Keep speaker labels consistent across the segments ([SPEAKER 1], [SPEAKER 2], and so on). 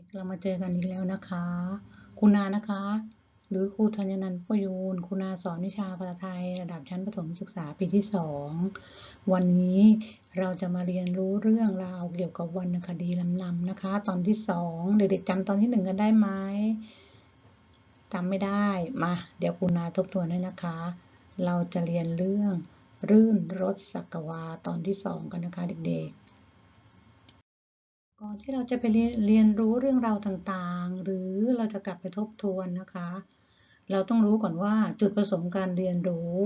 [SPEAKER 1] กๆ เรามาเจอกันอีกแล้วนะคะ คุณนานะคะ หรือครูธัญนันท์ปยูนคุณนาสอนวิชาภาษาไทย ระดับชั้นประถมศึกษาปีที่สองวันนี้เราจะมาเรียนรู้เรื่องราวเกี่ยวกับวรรณคดีลำนำนะคะ ตอนที่สองเด็กๆจำตอนที่หนึ่งกันได้ไหมจำไม่ได้มาเดี๋ยวคุณนาทบทวนให้นะคะ เราจะเรียนเรื่องรื่นรสสักวาตอนที่สองกันนะคะเด็กๆ ก่อนที่เราจะไปเรียนรู้เรื่องราวต่างๆ หรือเราจะกลับไปทบทวนนะคะ เราต้องรู้ก่อนว่าจุดประสงค์การเรียนรู้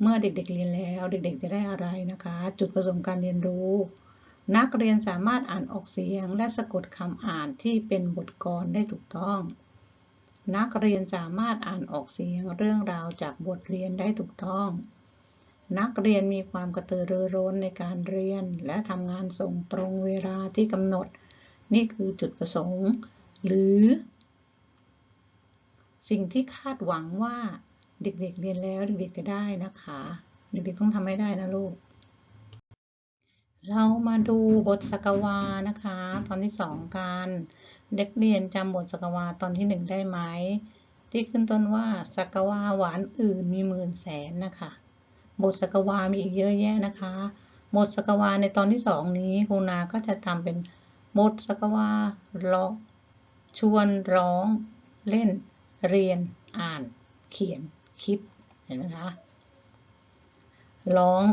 [SPEAKER 1] เมื่อเด็กๆเรียนแล้วเด็ก ๆ จะได้อะไรนะคะ จุดประสงค์การเรียนรู้ นักเรียนสามารถอ่านออกเสียง และสะกดคำอ่านที่เป็นบทกลอนได้ถูกต้อง นักเรียนสามารถอ่านออกเสียงเรื่องราวจากบทเรียนได้ถูกต้อง นักเรียนมีความกระตือรือร้นในการเรียน และทำงานส่งตรงเวลาที่กำหนด นี่คือจุดประสงค์ หรือ สิ่งที่คาดหวังว่าเด็กๆเรียนแล้วเด็กๆจะได้นะคะ เด็กๆต้องทำให้ได้นะลูก เรามาดูบทสกวานะคะ ตอนที่สองกันเด็กเรียนจำบทสกวาตอนที่หนึ่งได้ไหมที่ขึ้นต้นว่าสกวาหวานอื่นมีหมื่นแสนนะคะ บทสกวา มีอีกเยอะแยะนะคะ บทสกวาในตอนที่สองนี้ครูนาก็จะทำเป็นบทสกวาร้องชวนร้อง เล่น เรียน อ่าน เขียน คิด เห็นไหมคะ ร้อง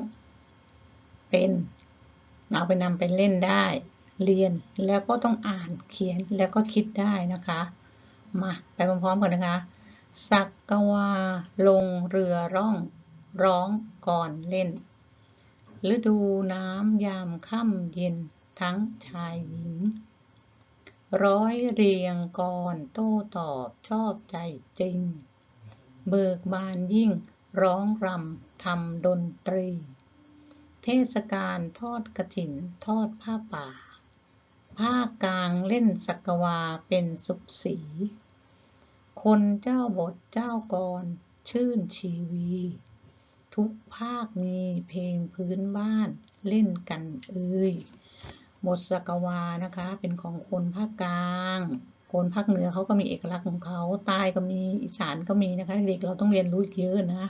[SPEAKER 1] เป็นเอาไปนำไปเล่นได้ เรียนแล้วก็ต้องอ่านเขียนแล้วก็คิดได้นะคะ มา ไปพร้อมๆกันนะคะ สักกวาลงเรือร่อง ร้องก่อนเล่น ฤดูน้ำยามค่ำเย็นทั้งชายหญิง ร้อยเรียงกรโต้ตอบชอบใจจริง เบิกบานยิ่งร้องรำทำดนตรี เทศกาลทอดกระถินทอดผ้าป่าภาคกลางเล่นสักวาเป็นสุขสี คนเจ้าบทเจ้ากรชื่นชีวี ทุกภาคมีเพลงพื้นบ้านเล่นกันเอ่ยบทสกวานะคะ เป็นของคนภาคกลาง คนภาคเหนือเขาก็มีเอกลักษณ์ของเขาใต้ก็มีอีสานก็มีนะคะ เด็กเราต้องเรียนรู้เยอะนะ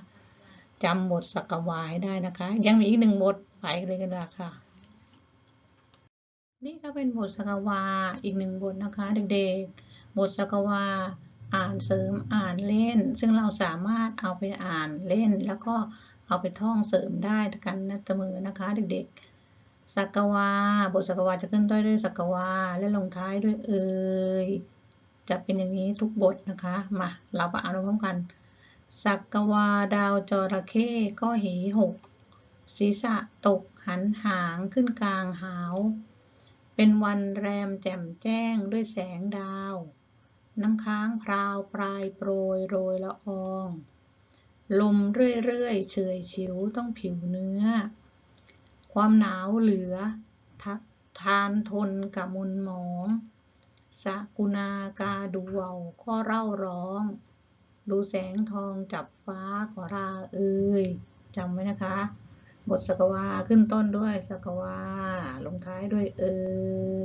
[SPEAKER 1] จำบทสกวาให้ได้นะคะ ยังมีอีกหนึ่งบทไปเลยกันเลยค่ะนี่ก็เป็นบทสกวาอีกหนึ่งบทนะคะ เด็กๆ บทสกวา อ่านเสริมอ่านเล่น ซึ่งเราสามารถเอาไปอ่านเล่น แล้วก็เอาไปท่องเสริมได้กันนะเสมอนะคะ เด็กๆสักวาบทสักวาจะขึ้นต้นด้วยสักวาและลงท้ายด้วยเอ่ยจะเป็นอย่างนี้ทุกบทนะคะมาเราไปอ่านพร้อมกันสักวาดาวจระเข้ก็เหีหกศีรษะตกหันหางขึ้นกลางหาว เป็นวันแรมแจ่มแจ้งด้วยแสงดาว น้ำค้างพราวปลายโปรยโรยละออง ลมเรื่อยๆเฉยฉิวต้องผิวเนื้อ ความหนาวเหลือททานทนกับมนหมองสะกุณากาดูเวาก็เร่าร้อง ดูแสงทองจับฟ้าขอราเอ่ยจำไว้นะคะ บทสกวาขึ้นต้นด้วยสกวาลงท้ายด้วยเอ่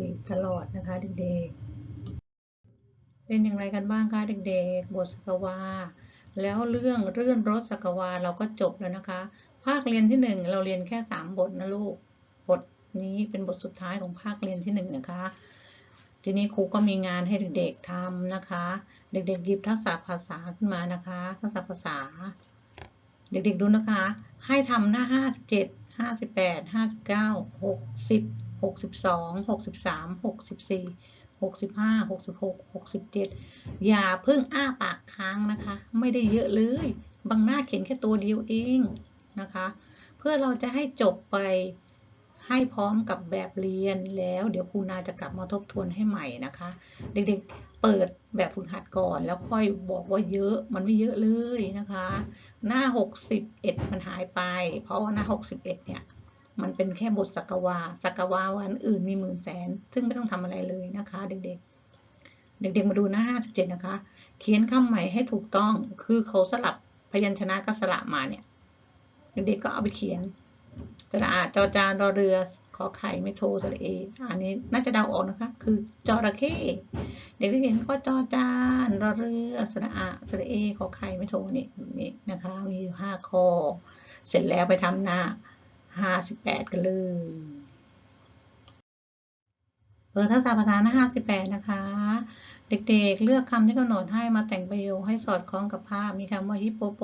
[SPEAKER 1] ยตลอดนะคะเด็กๆ เป็นอย่างไรกันบ้างคะเด็กๆ บทสกวา แล้วเรื่องเรื่องรถสกวาเราก็จบแล้วนะคะ ภาคเรียนที่หนึ่งเราเรียนแค่สามบทนะลูก บทนี้เป็นบทสุดท้ายของภาคเรียนที่หนึ่งนะคะ ทีนี้ครูก็มีงานให้เด็กๆทำนะคะ เด็กๆหยิบทักษะภาษาขึ้นมานะคะ ทักษะภาษา เด็กๆดูนะคะ ให้ทำหน้า 57 58 59 60 62 63 64 65 66 67 อย่าเพิ่งอ้าปากค้างนะคะ ไม่ได้เยอะเลย บางหน้าเขียนแค่ตัวเดียวเองนะคะ เพื่อเราจะให้จบไปให้พร้อมกับแบบเรียนแล้ว เดี๋ยวครูนาจะกลับมาทบทวนให้ใหม่นะคะ เด็กๆเปิดแบบฝึกหัดก่อนแล้วค่อยบอกว่าเยอะมันไม่เยอะเลยนะคะ หน้า 61 มันหายไป เพราะว่าหน้า 61 เนี่ย มันเป็นแค่บทสักวาสักวาวันอื่นมีหมื่นแสน ซึ่งไม่ต้องทำอะไรเลยนะคะ เด็กๆ เด็กๆมาดูหน้า 57 นะคะ เขียนคำใหม่ให้ถูกต้อง คือเขาสลับพยัญชนะกับสระมาเนี่ย เด็กๆก็เอาไปเขียนสระอาจอจานรอเรือขอไข่ไม่โทรสระเอ อันนี้น่าจะเดาออกนะคะ คือจระเข้ เด็กๆเห็นข้อจอจานรอเรือสระอะสระเอขอไข่ไม่โทรนี่นี่นะคะ มีห้าข้อ เสร็จแล้วไปทำหน้า ห้าสิบแปดกันเลยเปิดทักษะภาษาหน้าห้าสิบแปดนะคะ เด็กๆ เลือกคำที่กำหนดให้มาแต่งประโยคให้สอดคล้องกับภาพ มีคำว่าฮิปโปโป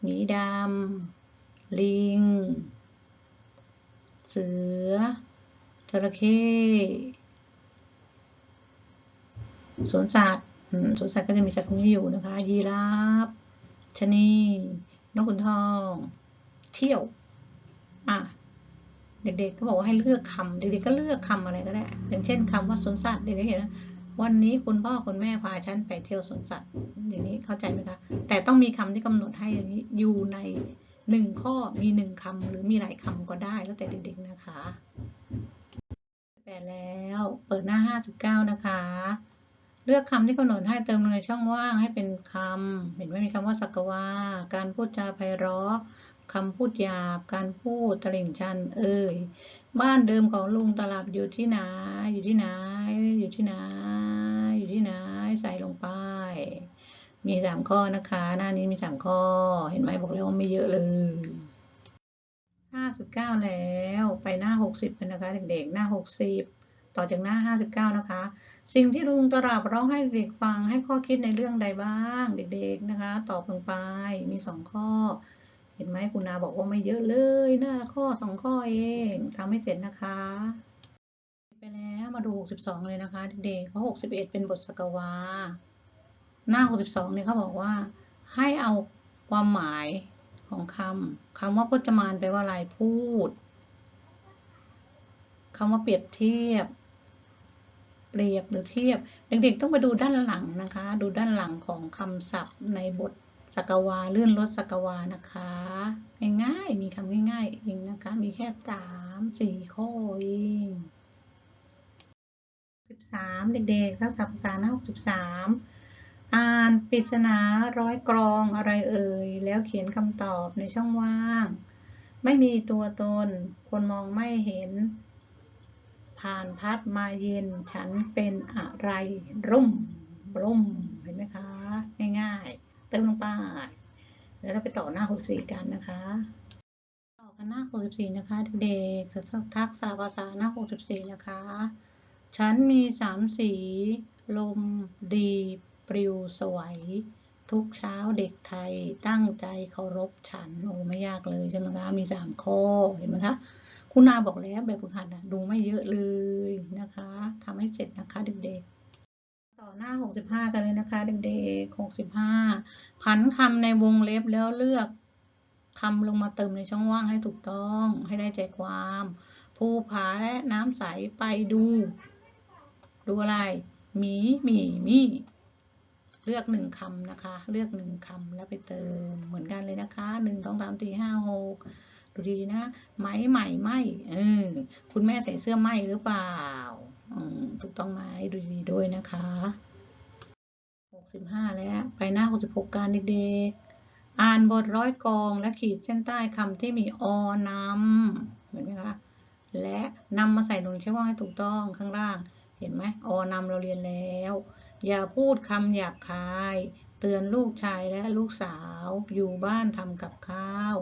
[SPEAKER 1] หมีดำ ลิง เสือ จระเข้สวนสัตว์สวนสัตว์ก็จะมีสัตว์พวกนี้อยู่นะคะ ยีราฟชนีนกขุนทอง เที่ยว อะเด็กๆก็บอกว่าให้เลือกคำเด็กๆก็เลือกคำอะไรก็ได้อย่างเช่นคำว่าสวนสัตว์เด็กๆเห็นไหมวันนี้คุณพ่อคุณแม่พาฉันไปเที่ยวสวนสัตว์ อย่างนี้เข้าใจไหมคะแต่ต้องมีคำที่กำหนดให้อย่างนี้อยู่ในหนึ่งข้อมีหนึ่งคำหรือมีหลายคำก็ได้แล้วแต่เด็กๆนะคะแปดแล้วเปิดหน้าห้าสิบเก้านะคะ เลือกคำที่กำหนดให้เติมลงในช่องว่างให้เป็นคำเห็นไหมมีคำว่าสักวาการพูดจาไพเราะ คำพูดหยาบ การพูดตลิ่งชัน เอ่ย บ้านเดิมของลุงตลับอยู่ที่ไหน อยู่ที่ไหน อยู่ที่ไหน อยู่ที่ไหน ใส่ลงไป มีสามข้อนะคะ หน้านี้มีสามข้อ เห็นไหมบอกแล้วว่าไม่เยอะเลยห้าสิบเก้าแล้ว ไปหน้าหกสิบกันนะคะเด็กๆ หน้าหกสิบต่อจากหน้าห้าสิบเก้านะคะ สิ่งที่ลุงตลับร้องให้เด็กฟังให้ข้อคิดในเรื่องใดบ้างเด็กๆนะคะ ตอบลงไปมีสองข้อ เห็นไหมคุณนาบอกว่าไม่เยอะเลยหน้าละข้อสองข้อเองทำให้เสร็จนะคะ ไปแล้วมาดูหกสิบสองเลยนะคะเด็กๆเพราะหกสิบเอ็ดเป็นบทสกวา หน้าหกสิบสองเนี่ยเขาบอกว่า ให้เอาความหมายของคำคำว่าพจมานแปลว่าอะไรพูดคำว่าเปรียบเทียบ เปรียบหรือเทียบ เด็กๆต้องไปดูด้านหลังนะคะ ดูด้านหลังของคำศัพท์ในบท สกวาเลื่อนลดสกวานะคะง่ายๆมีคำง่ายๆเองนะคะ มีแค่สามสี่ข้อเองสิบสามเด็กๆทักษะภาษาหน้าหกสิบสามอ่านปริศนาร้อยกรองอะไรเอ่ย แล้วเขียนคำตอบในช่องว่าง ไม่มีตัวตน คนมองไม่เห็น ผ่านพัดมาเย็น ฉันเป็นอะไรร่มร่ม เห็นไหมคะ ง่ายๆ เติมลงไปแล้วเราไปต่อหน้า 64 กันนะคะ ต่อกันหน้า 64 นะคะเด็กๆทักษะภาษาหน้า 64 นะคะ ฉันมีสามสี ลม ดี ปลิว สวย ทุกเช้าเด็กไทยตั้งใจเคารพฉัน โอ้ไม่ยากเลยใช่ไหมคะ มีสามข้อ เห็นไหมคะ คุณนาบอกแล้วแบบฝึกหัดนะดูไม่เยอะเลยนะคะทำให้เสร็จนะคะเด็กๆ ต่อหน้า 65 กันเลยนะคะเด็กๆ65 ผันคำในวงเล็บแล้วเลือกคำลงมาเติมในช่องว่างให้ถูกต้องให้ได้ใจความภูผาและน้ำใสไปดู ดูอะไรหมีหมีมีเลือกหนึ่งคำนะคะ เลือกหนึ่งคำแล้วไปเติมเหมือนกันเลยนะคะหนึ่งสองสามสี่ห้าหกดูดีนะไหมใหม่ไหมเออคุณแม่ใส่เสื้อไหมหรือเปล่า ถูกต้องไหมดูดีด้วยนะคะหกสิบห้าแล้ว ไปหน้าหกสิบหกการเด็กๆอ่านบทร้อยกองและขีดเส้นใต้คำที่มีอนำเห็นไหมคะและนำมาใส่ลงช่อว่าให้ถูกต้องข้างล่าง เห็นไหมอนำเราเรียนแล้ว อย่าพูดคำหยาบคาย เตือนลูกชายและลูกสาว อยู่บ้านทำกับข้าว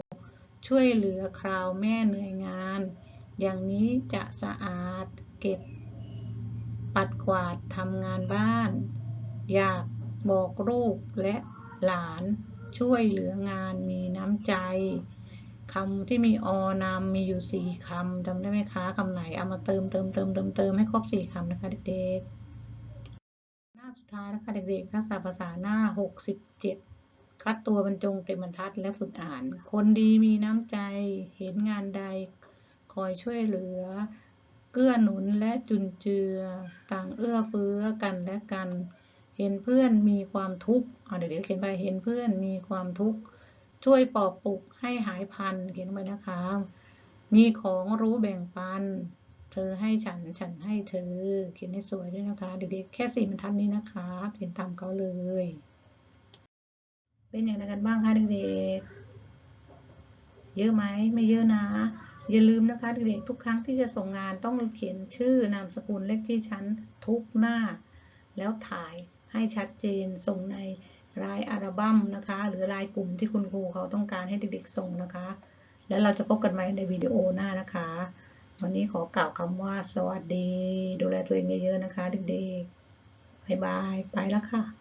[SPEAKER 1] ช่วยเหลือคราวแม่เหนื่อยงาน อย่างนี้จะสะอาดเก็บ ปัดกวาดทำงานบ้าน อยากบอกลูกและหลานช่วยเหลืองานมีน้ำใจคำที่มีอนำมีอยู่สี่คำจำได้ไหมคะคำไหนเอามาเติมเติมเติมเติมเติมให้ครบสี่คำนะคะเด็กๆ หน้าสุดท้ายนะคะเด็กๆทักษะภาษาหน้าหกสิบเจ็ดคัดตัวบรรจงเต็มบรรทัดและฝึกอ่าน คนดีมีน้ำใจเห็นงานใดคอยช่วยเหลือ เกื้อหนุนและจุนเจือ ต่างเอื้อเฟื้อกันและกัน เห็นเพื่อนมีความทุกข์เอาเดี๋ยวเขียนไปเห็นเพื่อนมีความทุกข์ช่วยปลอบปลุกให้หายพันเขียนไปนะคะ มีของรู้แบ่งปัน เธอให้ฉันฉันให้เธอ เขียนให้สวยด้วยนะคะ เด็กๆแค่สี่บรรทัดนี้นะคะ เขียนตามเขาเลย เป็นอย่างไรกันบ้างคะเด็กๆเยอะไหมไม่เยอะนะ อย่าลืมนะคะเด็กๆทุกครั้งที่จะส่งงานต้องเขียนชื่อนามสกุลเลขที่ชั้นทุกหน้า แล้วถ่ายให้ชัดเจนส่งในรายอัลบั้มนะคะ หรือรายกลุ่มที่คุณครูเขาต้องการให้เด็กๆส่งนะคะ แล้วเราจะพบกันใหม่ในวิดีโอหน้านะคะ วันนี้ขอกล่าวคำว่าสวัสดี ดูแลตัวเองเยอะๆนะคะเด็กๆบายบายไปแล้วค่ะ